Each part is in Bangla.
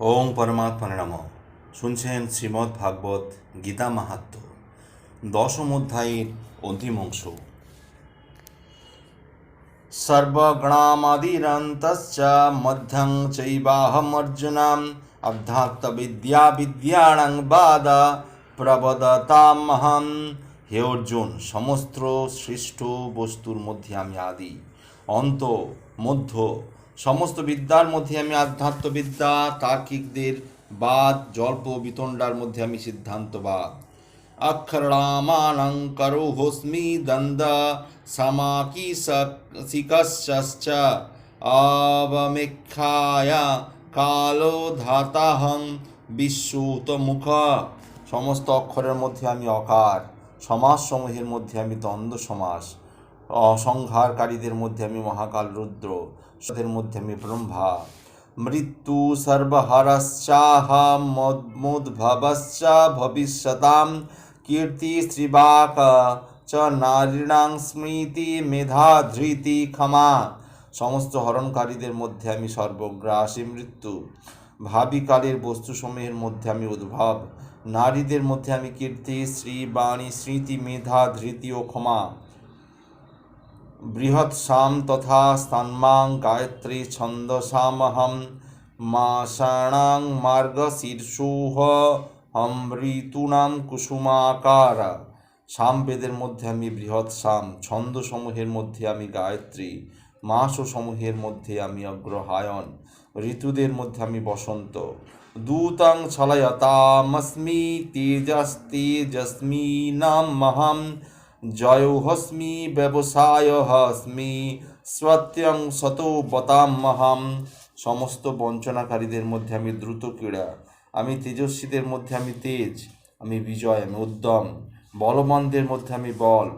ওং পরমাত্মা নম। শুনছেন শ্রীমদ্ ভাগবত গীতা মাহাত্ম দশম অধ্যায়ের অন্তিম অংশ। সর্বগণামাদিরন্তশ্চ মধ্যং চৈবাহমর্জুনাম অধ্যাত্মবিদ্যা বিদ্যাণং বাদ প্রবদতামহম। হে অর্জুন, সমস্ত সৃষ্ট বস্তুর মধ্যে আমি আদি, অন্ত, মধ্য সমস্ত বিদ্যার মধ্যে আমি আধ্যাত্মবিদ্যা, তার্কিকদের বাদ, জল্প বিতণ্ডার মধ্যে আমি সিদ্ধান্তবাদ। অক্ষরামানং হোস্মি দন্দ সমাকি সিকশ্চ অবমেক্ষায় কালো ধাতাহং বিশ্বুত মুখ সমস্ত অক্ষরের মধ্যে আমি অকার সমাস সমূহের মধ্যে আমি দ্বন্দ্ব সমাস, অসংহারকারীদের মধ্যে আমি মহাকাল রুদ্র। ব্রহ্মা। মৃত্যু সর্বহরশ্চাহ মুদ্ভবশ্চ ভবিষ্যতাম। কীর্তি শ্রীবাক চ নারীণাং স্মৃতি মেধা ধৃতি ক্ষমা। সমস্ত হরণকারীদের মধ্যে আমি সর্বগ্রাসী মৃত্যু। ভাবিকালের বস্তুসমূহের মধ্যে আমি উদ্ভব। নারীদের মধ্যে আমি কীর্তি শ্রী বাণী, স্মৃতি মেধা ধৃতি ও ক্ষমা। বৃহৎসাম তথা স্তান্মাং গায়ত্রী ছন্দসামহম মাসাণাং মার্গশীর্ষোহ অমৃতুনাম কুসুমাকার। সামবেদের মধ্যে আমি বৃহৎ সাম ছন্দসমূহের মধ্যে আমি গায়ত্রী, মাসসমূহের মধ্যে আমি অগ্রহায়ণ, ঋতুদের মধ্যে আমি বসন্ত। দূতং ছলয়তামস্মি তেজস্তেজস্মিনাম মহম জয়োহস্মি ব্যবসায়হস্মি সত্যং সতো বতামহম সমস্ত বঞ্চনাকারীদের মধ্যে আমি দ্রুত ক্রীড়া, আমি তেজস্বীদের মধ্যে আমি তেজ, আমি বিজয়, আমি উদ্যম, বলবানদের মধ্যে আমি বল।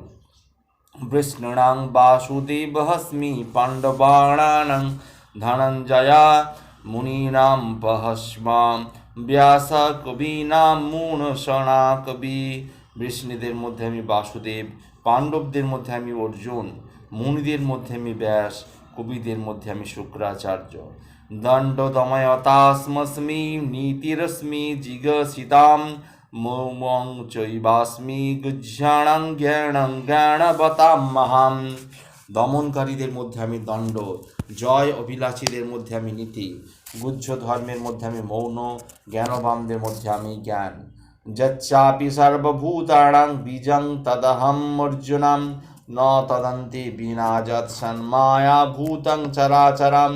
বৃষ্ণাং বাসুদেবহস্মি পাণ্ডবাণাং ধনঞ্জয়া মুনীনাম পহস্মাম। ব্যাস কবীনাম মূণসণা কবি। বৃষ্ণীদের মধ্যে আমি বাসুদেব, পাণ্ডবদের মধ্যে আমি অর্জুন, মুনিদের মধ্যে আমি ব্যাস, কবিদের মধ্যে আমি শুক্রাচার্য। দণ্ড দময়তাস্মস্মি নীতিরস্মি জিগসিতাম মৌমং চৈবাস্মি গুজ্জাণং জ্ঞানং জ্ঞানবতাম মহাম। দমনকারীদের মধ্যে আমি দণ্ড, জয় অভিলাষীদের মধ্যে আমি নীতি গুজ্জ ধর্মের মধ্যে আমি মৌন জ্ঞানবামদের মধ্যে আমি জ্ঞান। যচ্চাপি সর্বভূতাণাং বীজং তদহম অর্জুনাম ন তদন্তি বিনা যৎ সন্মায়া ভূতং চরাচরাম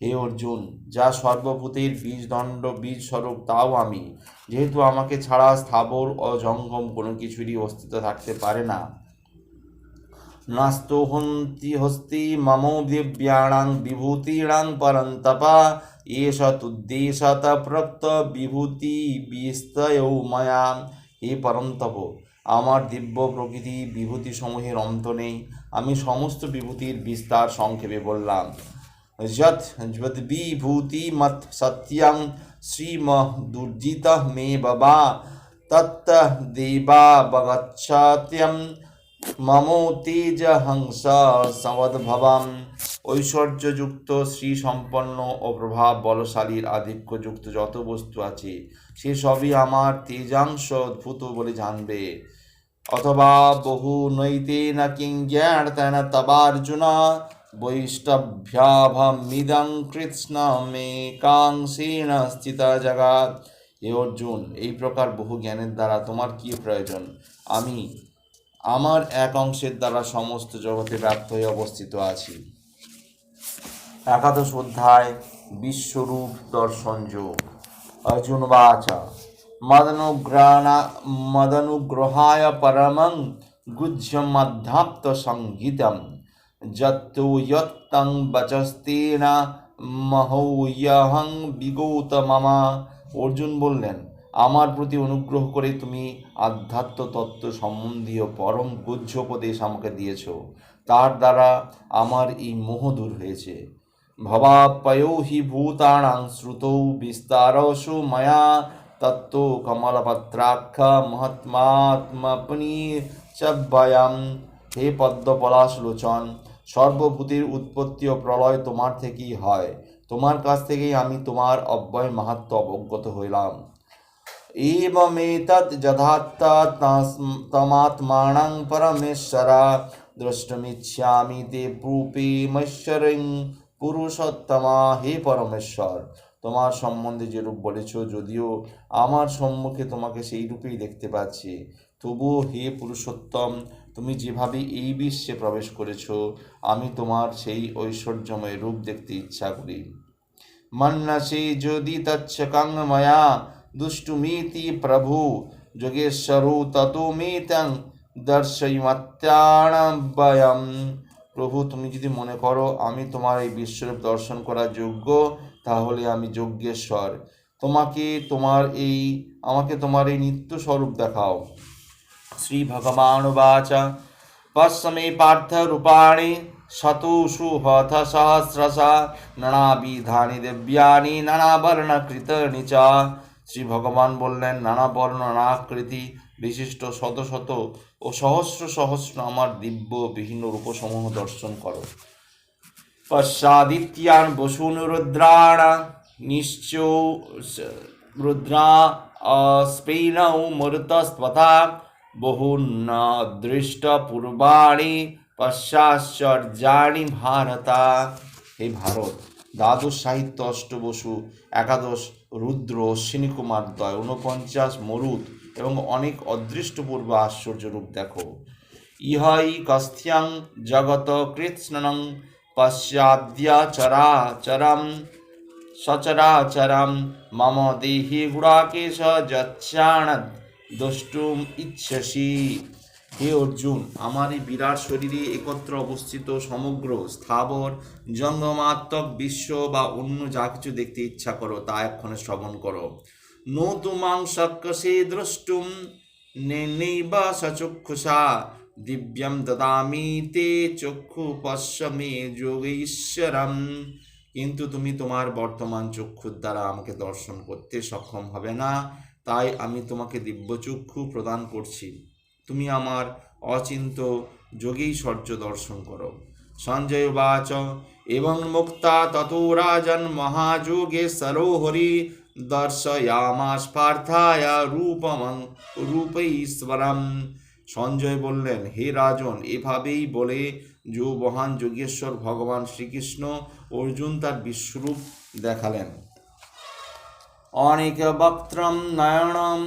হে অর্জুন যা সর্বভূতের বীজদণ্ড বীজ স্বরূপ তাও আমি। যেহেতু আমাকে ছাড়া স্থাবর অজঙ্গম কোনো কিছুরই অস্তিত্ব থাকতে পারে না। নাস্তো হন্তি হস্তি মমো দিব্যাণাং বিভূতিণাং পরন্তপা এষ তুদ্দেশত প্রক্ত বিভূতি বিস্তয়ৌ ময়া হে পরন্তপ আমার দিব্য প্রকৃতি বিভূতি সমূহের অন্ত নেই আমি সমস্ত বিভূতির বিস্তার সংক্ষেপে বললাম। যৎ বিভূতি মত সত্যং শ্রীম দুর্জিত মে বাবা তত্ত দেবা বগচ্ছত্যম মমো তেজ হংস সবদ্ভবাম ঐশ্বর্যযুক্ত শ্রী সম্পন্ন ও প্রভাব বলশালীর আধিক্যযুক্ত যত বস্তু আছে, সে সবই আমার তেজাংশ অদ্ভুত বলে জানবে। অথবা বহু নৈতেন কিং জ্ঞানতেন তবার্জুন বৈষ্ণভ্যাভমিদং কৃষ্ণ মে কাংসেন স্থিত জগাৎ। হে অর্জুন, এই প্রকার বহু জ্ঞানের দ্বারা তোমার কি প্রয়োজন? আমি আমার এক অংশের দ্বারা সমস্ত জগতে ব্যর্থ হয়ে অবস্থিত আছি। একাদশ অধ্যায়, বিশ্বরূপ দর্শন যোগ। অর্জুন বাচা, মদনুগ্রাণা, মদনুগ্রহায় পরমং গুহ্যমধ্যাপ্ত সংগীতম যত্তু যত্তং বচস্তেন মহৌয়হং বিগৌত মামা। অর্জুন বললেন আমার প্রতি অনুগ্রহ করে তুমি আধ্যাত্ম তত্ত্ব সম্বন্ধীয় পরম গুহ্য উপদেশ আমাকে দিয়েছ। তার দ্বারা আমার এই মোহ দূর হয়েছে। ভবাপয়ো হি ভূতানাং শ্রুতৌ বিস্তারসু ময়া তত্ত্ব কমলপত্রাক্ষ মহাত্মাত্মপনি চব্যয়াম হে পদ্ম পলাশ লোচন সর্বভূতির উৎপত্তি ও প্রলয় তোমার থেকেই হয়। তোমার কাছ থেকেই আমি তোমার অব্যয় মাহাত্ম অবগত হইলাম। एवमेतत् যথার্থ তমাত্মাণং পরমেশ্বরা দ্রষ্টুমিচ্ছামি তে রূপে মৈশ্বরিং পুরুষোত্তমা হে পরমেশ্বর তোমার সম্বন্ধে যে রূপ বলেছ যদিও আমার সম্মুখে তোমাকে সেই রূপেই দেখতে পাচ্ছি তবুও হে পুরুষোত্তম তুমি যেভাবে এই বিশ্বে প্রবেশ করেছ আমি তোমার সেই ঐশ্বর্যময় রূপ দেখতে ইচ্ছা করি মন্নসে যদি তচ্ছকং ময়া দুষ্টুমিতি প্রভু যোগেশ্বরু ততোমিতং দর্শয়মত্যাণবয়ম প্রভু তুমি যদি মনে করো, আমি তোমার এই বিশ্বরূপ দর্শন করার যোগ্য, তাহলে আমি যজ্ঞেশ্বর তোমাকে তোমার এই, আমাকে তোমার এই নিত্য স্বরূপ দেখাও। শ্রী ভগবান বাচা পশ্চমে পার্থ রূপাণি শতষু হথ সহস্রশা, নানাবিধানি দিব্যানি, নানাবর্ণকৃতানি চ। শ্রী ভগবান বললেন, নানা বর্ণ, নানা আকৃতি, বিশিষ্ট শত শত ও সহস্র সহস্র আমার দিব্য বিভিন্ন রূপসমূহ দর্শন করো। পশ্চাদিত্যান বসুন রুদ্রাণ, নিশ্চৌ রুদ্রা স্পেনৌ মরুতস্ত্বথা বহুন্ন দৃষ্ট পূর্বাণি, পশ্চাশ্চর্যাণি ভারতা। হে ভারত, দ্বাদশ সাহিত্য অষ্টবসু, একাদশ রুদ্র অশ্বিনী কুমার দ্বয় ঊনপঞ্চাশ মরুদ এবং অনেক অদৃষ্টপূর্ব আশ্চর্য রূপ দেখো। ইহাই কস্থ্যাং জগত কৃৎস্নং পশ্চাদ্যাচরাচরম সচরাচরম মম দেহি গুড়াকেশ যচ্ছাণদ দ্রষ্টুম ইচ্ছসি। হে অর্জুন আমার এই বিরাট শরীরে একত্র অবস্থিত সমগ্র স্থাবর জঙ্গমাত্মক বিশ্ব বা অন্য যা কিছু দেখতে ইচ্ছা করো, তা এক্ষণে শ্রবণ করো। নো তুমাং দ্রষ্টুম নেনৈব সচক্ষুষা, দিব্যম দদামি তে চক্ষু পশ্য মে যোগীশ্বরম। কিন্তু তুমি তোমার বর্তমান চক্ষুর দ্বারা আমাকে দর্শন করতে সক্ষম হবে না, তাই আমি তোমাকে দিব্যচক্ষু প্রদান করছি। তুমি আমার অচিন্ত যোগীশ্বর্য দর্শন করো। সঞ্জয় বাচ, এবং মুক্তা ততো রাজন মহাযোগে সরোহরি দর্শয়ামাস পার্থায় রূপমং রূপঈশ্বরম সঞ্জয় বললেন, হে রাজন, এভাবেই বলে যো মহান যোগেশ্বর ভগবান শ্রীকৃষ্ণ অর্জুন তার বিশ্বরূপ দেখালেন। অনেক বক্ত্রম নয়নম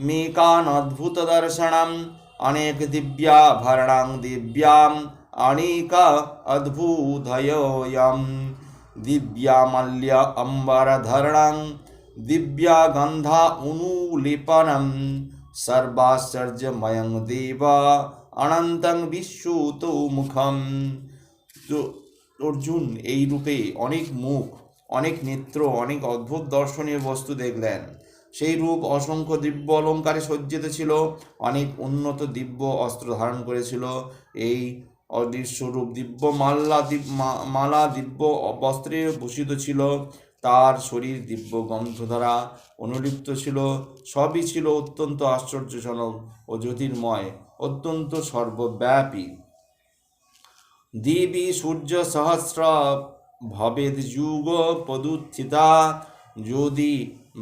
মেকান অদ্ভুত দর্শনম অনেক দিব্যাভরণাং দিব্যাম অনেক অদ্ভুতয়ম দিব্যামল্য অম্বরধরণং দিব্যা গন্ধা অনুলিপনম সর্বাশ্চর্যময়ং দেব অনন্তং বিশ্বত মুখম অর্জুন এই রূপে অনেক মুখ, অনেক নেত্র, অনেক অদ্ভুত দর্শনীয় বস্তু দেখলেন। সেই রূপ অসংখ্য দিব্য অলঙ্কারে সজ্জিত ছিল, অনেক উন্নত দিব্য অস্ত্র ধারণ করেছিল। এই অদৃশ্যরূপ দিব্য মাল্লা মালা দিব্য বস্ত্রে ভূষিত ছিল। তার শরীর দিব্য গন্ধ দ্বারা অনুলিপ্ত ছিল। সবই ছিল অত্যন্ত আশ্চর্যজনক ও জ্যোতির্ময়, অত্যন্ত সর্বব্যাপী। দিবি সূর্য সহস্র ভবেদ যুগ পদুত্থিতা, যদি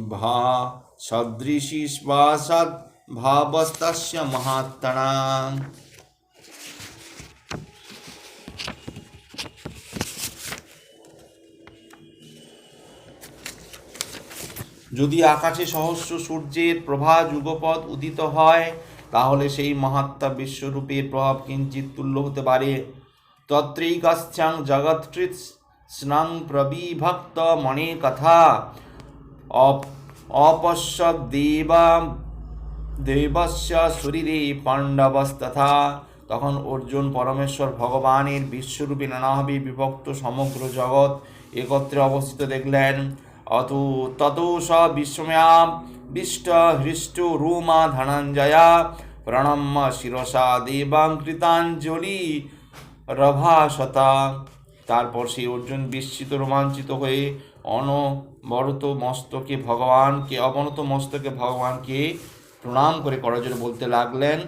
ভা সদৃশী শ্বাসাদ ভাবস্তস্য মহাত্মনা। যদি আকাশে সহস্র সূর্যের প্রভা যুগপথ উদিত হয়, তাহলে সেই মহাত্মা বিশ্বরূপের প্রভাব কিঞ্চিত তুল্য হতে পারে। তত্রৈকাশ্চাং জগৎকৃৎ স্নাং প্রবিভক্ত মনে কথা। অপ- অপশ্যক দেবা দেবস্য শরীরে পাণ্ডবস্তথা। তখন অর্জুন পরমেশ্বর ভগবানের বিশ্বরূপী নানাভাবে বিভক্ত সমগ্র জগৎ একত্রে অবস্থিত দেখলেন। অত তত স বিস্ময়া বিষ্ট হৃষ্ট রুমা ধনঞ্জয়া প্রণম্য শিরসা দেবাং কৃতাঞ্জলি রভাসতা। তারপর সেই অর্জুন বিস্মিত রোমাঞ্চিত হয়ে অনবরত মস্তকে ভগবানকে, অবনত মস্তকে ভগবানকে প্রণাম করে করার বলতে লাগলেন,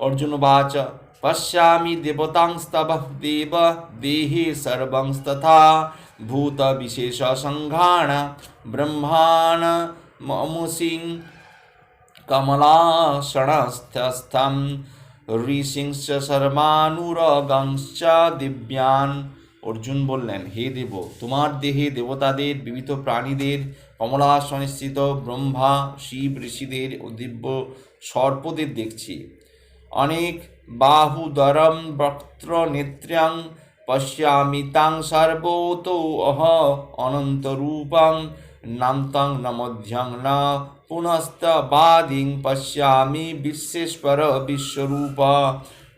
অর্জুন বাচ, পশ্যামি দেবতাংস্তব দেব, দেহে সর্বংস্তথা ভূত বিশেষ সংঘাণ ব্রহ্মাণ মমুসিং কমলাসনস্থস্থম ঋষিংশ শর্মানুরগংশ্চ দিব্যান অর্জুন বললেন, হে দেব, তোমার দেহে দেবতাদের, বিবিধ প্রাণীদের কমলা কমলাসনস্থিত ব্রহ্মা, শিব ঋষিদের ও দিব্য সর্পদের দেখছি। অনেক বাহুদরম বক্ত্র নেত্র্যাং পশ্যামি তাং সর্বত অহ অনন্তরূপং নান্তং ন মধ্যং ন পুনস্ত বাদিং পশ্যামি বিশ্বেশ্বর বিশ্বরূপা।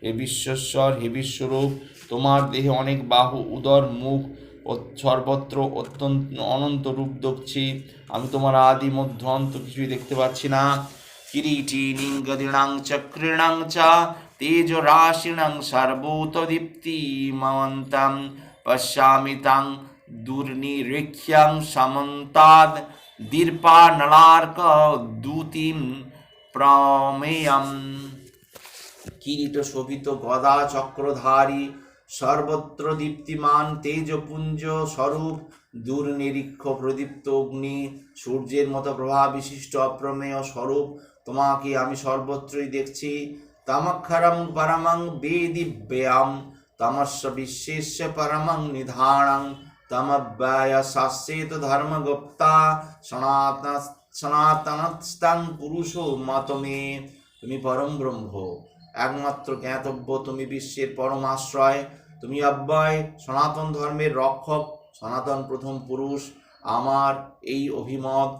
হে বিশ্বস্বর হে বিশ্বরূপ তোমার দেহে অনেক বাহু, উদর, মুখ ও সর্বত্র অত্যন্ত অনন্ত রূপ দেখছি। আমি তোমার আদি, মধ্য, অন্ত কিছুই দেখতে পাচ্ছি না। কিরীটিনীং গদিনাং চক্রিণাং চ তেজরাশিণং সর্বতদীপ্তিমন্তাং পশ্যামি তাং দুর্নিরীক্ষ্যং সমন্তাদ দীর্পানলার্ক দূতিম প্রমেয়ম। কিরীট শোভিত গদা চক্রধারী সর্বত্র দীপ্তিমান তেজপুঞ্জ স্বরূপ, দুর্নিরীক্ষ প্রদীপ্ত অগ্নি, সূর্যের মতো প্রভাব বিশিষ্ট অপ্রমেয় স্বরূপ, তোমাকে আমি সর্বত্রই দেখছি। তমক্ষরম পরমং বেদিব্যাম তমস্য বিশ্বেশ্য পরমং নিধানং, তমব্যয় শাস্যেত ধর্মগুপ্তা, সনাতন, সনাতনস্তং পুরুষো মতমে তুমি পরম ব্রহ্ম, একমাত্র জ্ঞাতব্য, তুমি বিশ্বের পরমাশ্রয় তুমি অব্যয় সনাতন ধর্মের রক্ষক, সনাতন প্রথম পুরুষ, আমার এই অভিমত।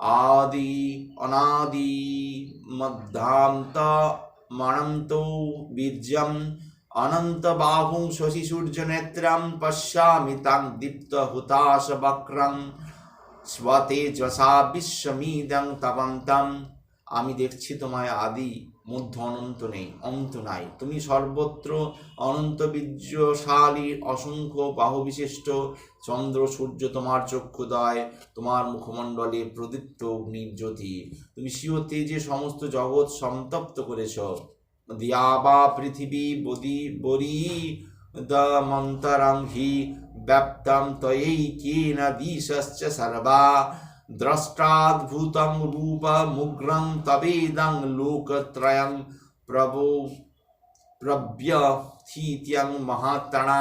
আদি, অনাদি, মধ্যান্ত, মনন্ত, বীর্যম, অনন্ত বাহুং শশী সূর্য নেত্রম, পশ্যামি তাং দীপ্ত হুতাশ বক্রং স্বতেজসা বিশ্বমিদং তপন্তম। আমি দেখছি তোমায় আদি। মধ্য অনন্ত নেই, অন্ত নাই। তুমি সর্বত্র অনন্ত বীর্যশালী অসংখ্য বাহুবিশিষ্ট চন্দ্র, সূর্য, তোমার চক্ষুদয়, তোমার মুখমণ্ডলে প্রদীপ্ত অগ্নির জ্যোতি। তুমি স্বীয় তেজে সমস্ত জগৎ সন্তপ্ত করেছ, দিয়া বা পৃথিবী বদি, বরি দমন্তরং হি কে না দিশশ্চ সর্বা। দ্রষ্টাদ্ভুতং রূপমুগ্রং তবেদং লোকত্রয়ং প্রভো প্রব্যথিত্যং মহাত্রাণা।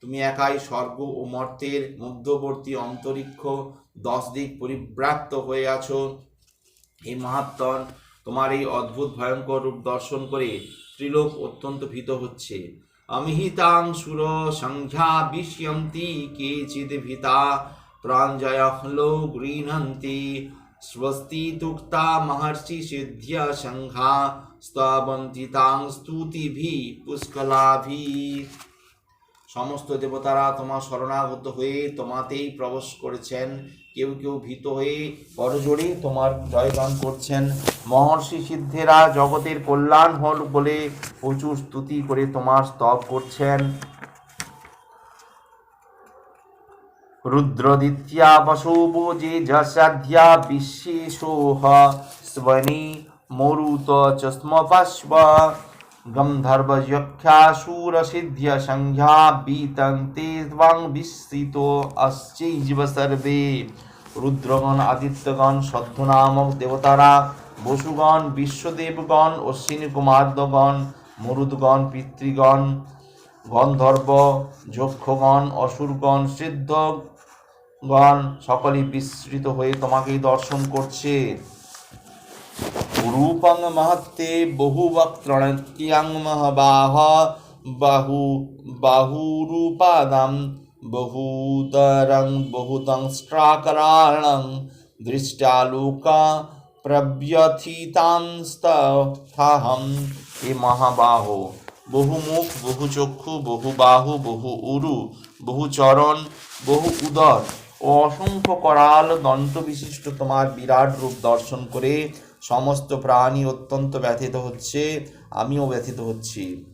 তুমি একাই স্বর্গ ও মর্তের মধ্যবর্তী অন্তরিক্ষ দশ দিক পরিব্রাপ্ত হয়ে আছো। হে মহাত্তন তোমার এই অদ্ভুত ভয়ঙ্কর রূপ দর্শন করে ত্রিলোক অত্যন্ত ভীত হচ্ছে। অমিহিতাং সুর সংখ্যা বিষ্যন্তি কেচিদ ভীতা। গৃহন্তি স্বস্তি তুক্তা মহর্ষি সিদ্ধ্য সংঘা স্তবন্তি তাং স্তুতিভি পুষ্কলাভি সমস্ত দেবতারা তোমার শরণাগত হয়ে তোমাতেই প্রবেশ করেছেন। কেউ কেউ ভীত হয়ে করজোড়ে তোমার জয়গান করছেন। মহর্ষি সিদ্ধেরা জগতের কল্যাণ হল বলে প্রচুর স্তুতি করে তোমার স্তব করছেন। রুদ্রদিত্যা বসুবো যে যশাধ্য়া বিশ্বেশোহ স্বনি মরুত চস্মপাশ্ব গন্ধর্বযক্ষাসুরসিদ্ধ্য সংখ্যা বিতন্তে ত্বং বিস্তৃত অশ্চৈব সর্বে রুদ্রগণ আদিত্যগণ সদ্ধ নামক দেবতারা বসুগণ বিশ্বদেবগণ অশ্বিনী কুমারদগণ মরুদগণ পিতৃগণ গন্ধর্ব যক্ষগণ অসুরগণ সিদ্ধগণ সকলেই বিস্মৃত হয়ে তোমাকেই দর্শন করছে। রূপং মহত্তে বহুবক্ত্রণত্যাং মহবাহ বাহু বাহুরূপাদম বহুদরং বহুদং স্ট্রাকরাণং দৃষ্টালোকা প্রব্যথিতাংস্তথাহম এ মহাবাহ, বহু মুখ, বহু চক্ষু, বহু বাহু, বহু উরু, বহু চরণ, বহু উদর অসংখ্য করাল দন্ত বিশিষ্ট তোমার বিরাট রূপ দর্শন করে সমস্ত প্রাণী অত্যন্ত ব্যথিত হচ্ছে, আমিও ব্যথিত হচ্ছি।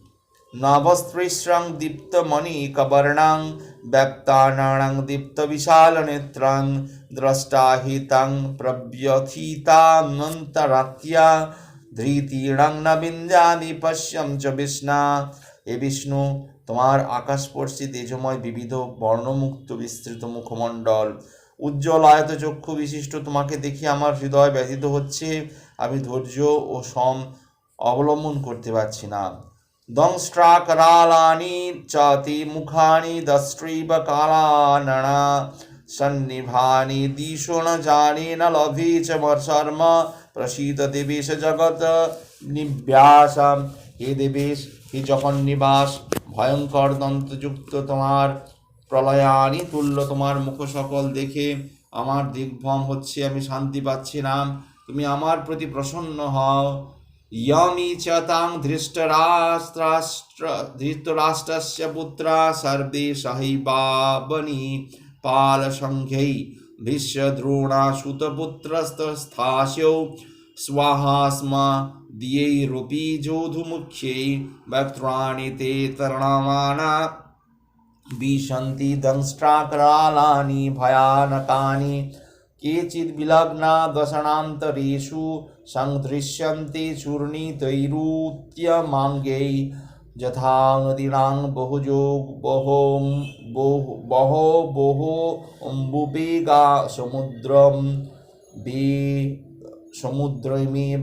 নভস্পৃশ্রং দীপ্তমণি কবর্ণাং ব্যক্তানাং দীপ্ত বিশাল নেত্রাং, দ্রষ্টাহিতাং প্রব্যথিতানন্তরাত্য়া ধৃতীণং ন পশ্যম চ বিষ্ণা। এ বিষ্ণু তোমার আকাশস্পর্শী তেজময় বিবিধ বর্ণমুক্ত বিস্তৃত মুখমণ্ডল। উজ্জ্বল আয়ত চক্ষু বিশিষ্ট তোমাকে দেখি আমার হৃদয় ব্যথিত হচ্ছে। আমি ধৈর্য ও সম অবলম্বন করতে পারছি না। দংস্ট্রাকরালানি চাতি মুখানি দস্ট্রৈব কালাননা সন্নিভানি দিশো জানি ন লভে চ শর্ম প্রসীদ দেবেশ জগৎ নিব্যাস। হে দেবেশ কি যখন নিবাস, ভয়ঙ্কর দন্তযুক্ত তোমার প্রলয়ানি তুল্য তোমার মুখ সকল দেখে আমার দিগ্ভ্রম হচ্ছে, আমি শান্তি পাচ্ছি না। তুমি আমার প্রতি প্রসন্ন হও। ইয়মি চ ধৃষ্টরাষ্ট্রাষ্ট্র ধৃতরাষ্ট্রস্য পুত্রা সর্বে সহৈবাবনি পাল সংখ্যৈ ভীষ্ম দ্রোণা সুতপুত্রস্থ स्म दियैरुपि जोधुमुख्यै वक्त्राणि ते तरणमाना विशन्ति दंष्ट्राकरालानि भयानकानि केचिद्विलग्ना दशनान्तरेषु सङ्दृश्यन्ते चूर्णितैरुत्यमाङ्गै यथा नदीनां बहुजो बहों बहु बहो बहो समुद्रं बे समुद्रमेवाभिमुखा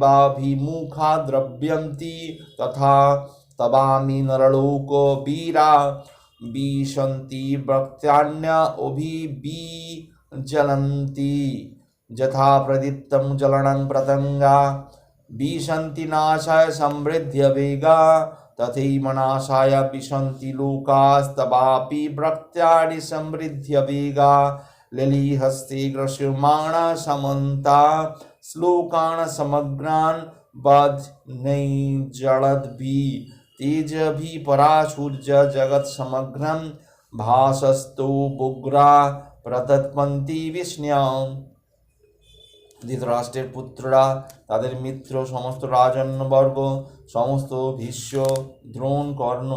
द्रव्यंती तथा तवामि नरलोक वीरा बीशन्ति वक्त्यान्य उभिबी जलंती यथा प्रदीप्तं जलनं प्रतंगा बीशन्ति नाशाय समृद्ध्यवेगा तथैव नाशाय विशन्ति लोकास्तवापि वक्त्यानि समृद्ध्यवेगा ललीहस्ते ग्रस्यमाणा समन्ता શ્લોકાણ સમગ્રાન બજ જળદભી તેજભી પરાસૂર્ય જગત સમગ્રમ ભાસસ્તો બુગ્રા প্রতৎপন্তি বিষ্ণাম ধৃতরাষ্ট্রের পুত্ররা তাদের মিত্র, সমস্ত রাজন্যবর্গ, সমস্ত ভীষ্ম, দ্রোণ, কর্ণ,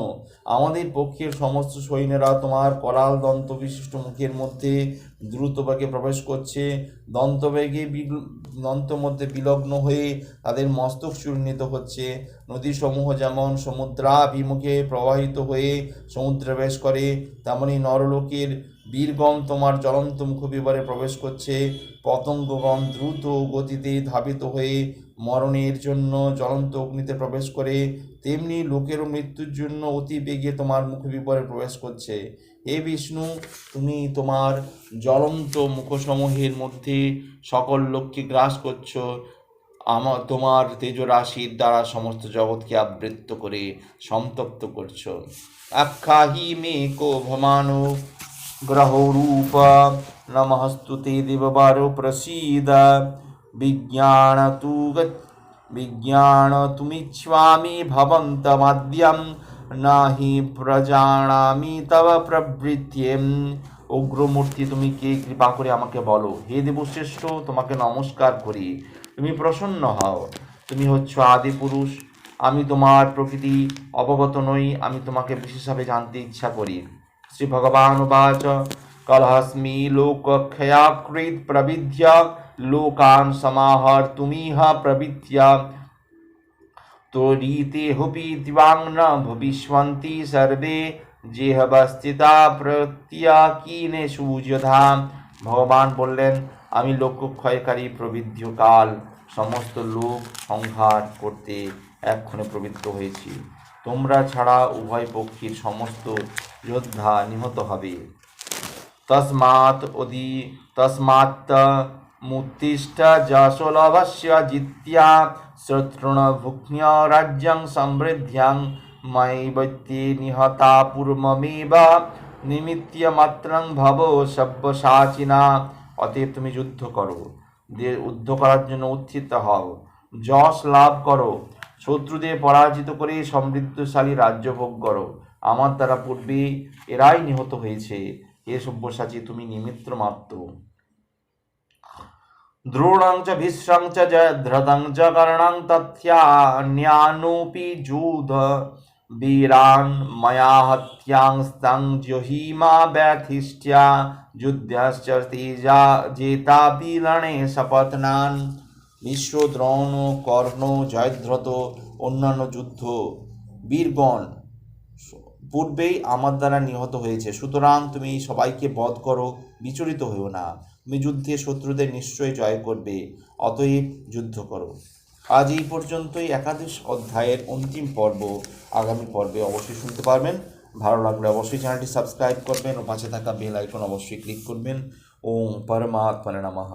আমাদের পক্ষের সমস্ত সৈন্যরা তোমার করাল দন্ত বিশিষ্ট মুখের মধ্যে দ্রুতবেগে প্রবেশ করছে। দন্তবেগে দন্ত মধ্যে বিলগ্ন হয়ে তাদের মস্তক চূর্ণিত হচ্ছে। নদীসমূহ যেমন সমুদ্রাভিমুখে প্রবাহিত হয়ে সমুদ্রে প্রবেশ করে, তেমনি নরলোকের বীরগণ তোমার জ্বলন্ত মুখবিবরে প্রবেশ করছে। পতঙ্গগণ দ্রুত গতিতে ধাবিত হয়ে মরণের জন্য জ্বলন্ত অগ্নিতে প্রবেশ করে, তেমনি লোকেরও মৃত্যুর জন্য অতি বেগে তোমার মুখবিবরে প্রবেশ করছে। হে বিষ্ণু, তুমি তোমার জ্বলন্ত মুখসমূহের মধ্যে সকল লোককে গ্রাস করছ। আমার তোমার তেজরাশির দ্বারা সমস্ত জগৎকে আবৃত্ত করে সন্তপ্ত করছ। আখ্যাহি মে কো ভমানো গ্রহরূপ নমস্তু তে দেববারো প্রসীদ। বিজ্ঞান তু বিজ্ঞান তুমিচ্ছামি ভবন্তমাদ্যম নাহি প্রজানামি তব প্রবৃত্তিম উগ্রমূর্তি তুমি কে, কৃপা করে আমাকে বলো। হে দেবশ্রেষ্ঠ, তোমাকে নমস্কার করি। তুমি প্রসন্ন হও। তুমি হচ্ছ আদি পুরুষ। আমি তোমার প্রকৃতি অবগত নই। আমি তোমাকে বিশেষভাবে জানতে ইচ্ছা করি। শ্রী ভগবান উবাচ। কলহস্মি লোকক্ষয়াকৃত প্রবিধ্য লোকান সমাহর তুমিহ প্রবিধ্য তোরীতে হুপি দিবাং ন ভবিষ্যন্তি সর্বে যেহবস্থিতা প্রত্যা কিনে সুযধা ভগবান বললেন আমি লোকক্ষয়কারী প্রবৃদ্ধ কাল সমস্ত লোক সংহার করতে এক্ষণে প্রবৃত্ত হয়েছি। তোমরা ছাড়া উভয় পক্ষীর সমস্ত যোদ্ধা নিহত হবে। তস্মাৎ অধি তস্মাৎ মুত্তিষ্ঠ যশোলভস্য জিত্যা শত্রুণভুক্ন্য রাজ্যং সমৃদ্ধ্যং ময়ৈবত্যে নিহতা পূর্বমেব নিমিত্তমাত্রং ভব সব্যসাচিনা অতএব তুমি যুদ্ধ করো। দিয়ে যুদ্ধ করার জন্য উত্থিত হও। যশ লাভ করো। শত্রুদের পরাজিত করে সমৃদ্ধশালী রাজ্য ভোগ করো। আমার দ্বারা পূর্বে এরাই নিহত হয়েছে। এ সব্যসাচী তুমি নিমিত্র মাত্র দ্রোণং চ, ভীষ্মং চ জয়দ্রথং চ, কর্ণং তথ্যান্যানোপি যুধ বীরান ময়া হত্যাংস্তং জহিমা ব্যথিষ্ঠ্যা যুদ্ধশ্চ তেজা জেতাপি রণে শপথনান। বিশ্ব দ্রোণ, কর্ণ জয়ধ্রত অন্যান্য যুদ্ধ, বীরগণ পূর্বেই আমার দ্বারা নিহত হয়েছে। সুতরাং তুমি সবাইকে বধ করো, বিচলিত হইও না। তুমি যুদ্ধে শত্রুদের নিশ্চয় জয় করবে, অতএব যুদ্ধ করো। আজ এই পর্যন্তই একাদশ অধ্যায়ের অন্তিম পর্ব। আগামী পর্বে অবশ্যই শুনতে পারবেন। ভালো লাগলে অবশ্যই চ্যানেলটি সাবস্ক্রাইব করবেন ও পাশে থাকা বেল আইকন অবশ্যই ক্লিক করবেন। ওম পরমাত্মা নমঃ।